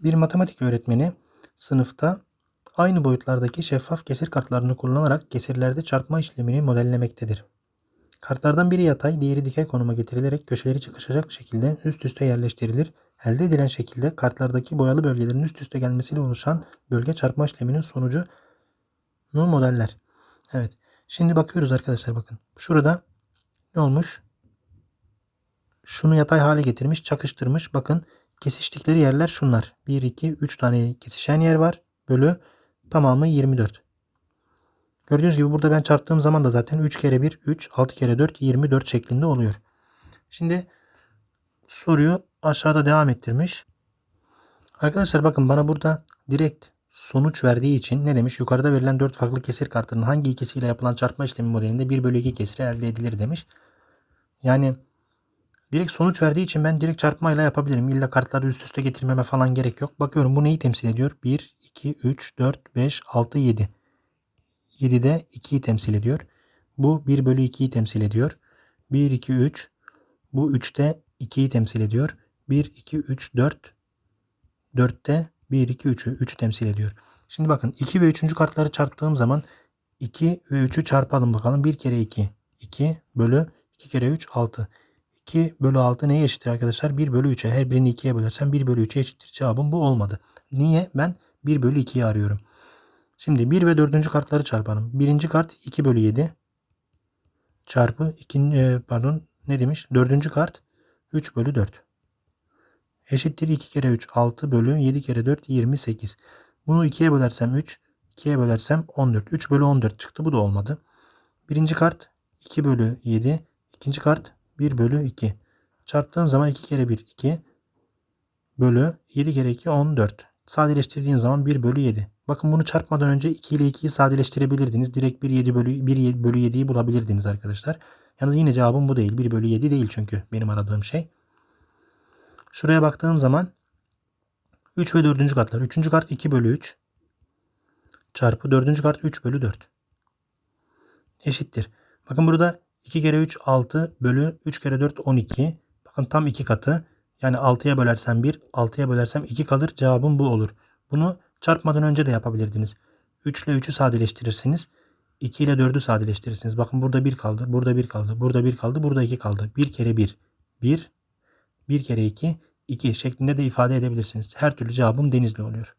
Bir matematik öğretmeni sınıfta aynı boyutlardaki şeffaf kesir kartlarını kullanarak kesirlerde çarpma işlemini modellemektedir. Kartlardan biri yatay, diğeri dikey konuma getirilerek köşeleri çıkışacak şekilde üst üste yerleştirilir. Elde edilen şekilde kartlardaki boyalı bölgelerin üst üste gelmesiyle oluşan bölge çarpma işleminin sonucunu modeller. Evet. Şimdi bakıyoruz arkadaşlar bakın. Şurada ne olmuş? Şunu yatay hale getirmiş, çakıştırmış. Bakın kesiştikleri yerler şunlar. 1, 2, 3 tane kesişen yer var. Bölü tamamı 24. Gördüğünüz gibi burada ben çarptığım zaman da zaten 3 kere 1, 3, 6 kere 4, 24 şeklinde oluyor. Şimdi soruyu aşağıda devam ettirmiş. Arkadaşlar bakın bana burada direkt sonuç verdiği için ne demiş? Yukarıda verilen 4 farklı kesir kartının hangi ikisiyle yapılan çarpma işlemi modelinde 1 bölü 2 kesiri elde edilir demiş. Yani direkt sonuç verdiği için ben direkt çarpmayla yapabilirim. İlla kartları üst üste getirmeme falan gerek yok. Bakıyorum bu neyi temsil ediyor? 1, 2, 3, 4, 5, 6, 7. 7 de 2'yi temsil ediyor. Bu 1 bölü 2'yi temsil ediyor. 1, 2, 3. Bu 3'te 2'yi temsil ediyor. 1, 2, 3, 4. 4'te 1, 2, 3'ü 3'ü temsil ediyor. Şimdi bakın 2 ve 3. kartları çarptığım zaman 2 ve 3'ü çarpalım bakalım. 1 kere 2. 2 bölü 2 kere 3 6. 2 bölü 6 neye eşittir arkadaşlar? 1 bölü 3'e. Her birini 2'ye bölersem 1 bölü 3'e eşittir. Cevabım bu olmadı. Niye? Ben 1 bölü 2'yi arıyorum. Şimdi 1 ve 4. kartları çarpalım. Birinci kart 2 bölü 7 çarpı 2 pardon ne demiş? 4. kart 3 bölü 4. Eşittir 2 kere 3 6 bölü 7 kere 4 28. Bunu 2'ye bölersem 3 2'ye bölersem 14. 3 bölü 14 çıktı. Bu da olmadı. Birinci kart 2 bölü 7. ikinci kart 1 bölü 2. Çarptığım zaman 2 kere 1 2 bölü 7 kere 2 14. Sadeleştirdiğim zaman 1 bölü 7. Bakın bunu çarpmadan önce 2 ile 2'yi sadeleştirebilirdiniz. Direkt 1, 7 bölü, 1 bölü 7'yi bulabilirdiniz arkadaşlar. Yalnız yine cevabım bu değil. 1 bölü 7 değil çünkü benim aradığım şey. Şuraya baktığım zaman 3 ve 4. katlar. 3. kart 2 bölü 3 çarpı 4. kart 3 bölü 4 eşittir. Bakın burada 2 kere 3 6 bölü 3 kere 4 12. Bakın tam 2 katı. Yani 6'ya bölersem 1, 6'ya bölersem 2 kalır. Cevabım bu olur. Bunu çarpmadan önce de yapabilirdiniz. 3 ile 3'ü sadeleştirirsiniz. 2 ile 4'ü sadeleştirirsiniz. Bakın burada 1 kaldı, burada 1 kaldı, burada 1 kaldı, burada 2 kaldı. 1 kere 1, 1, 1 kere 2, 2 şeklinde de ifade edebilirsiniz. Her türlü cevabım denizli oluyor.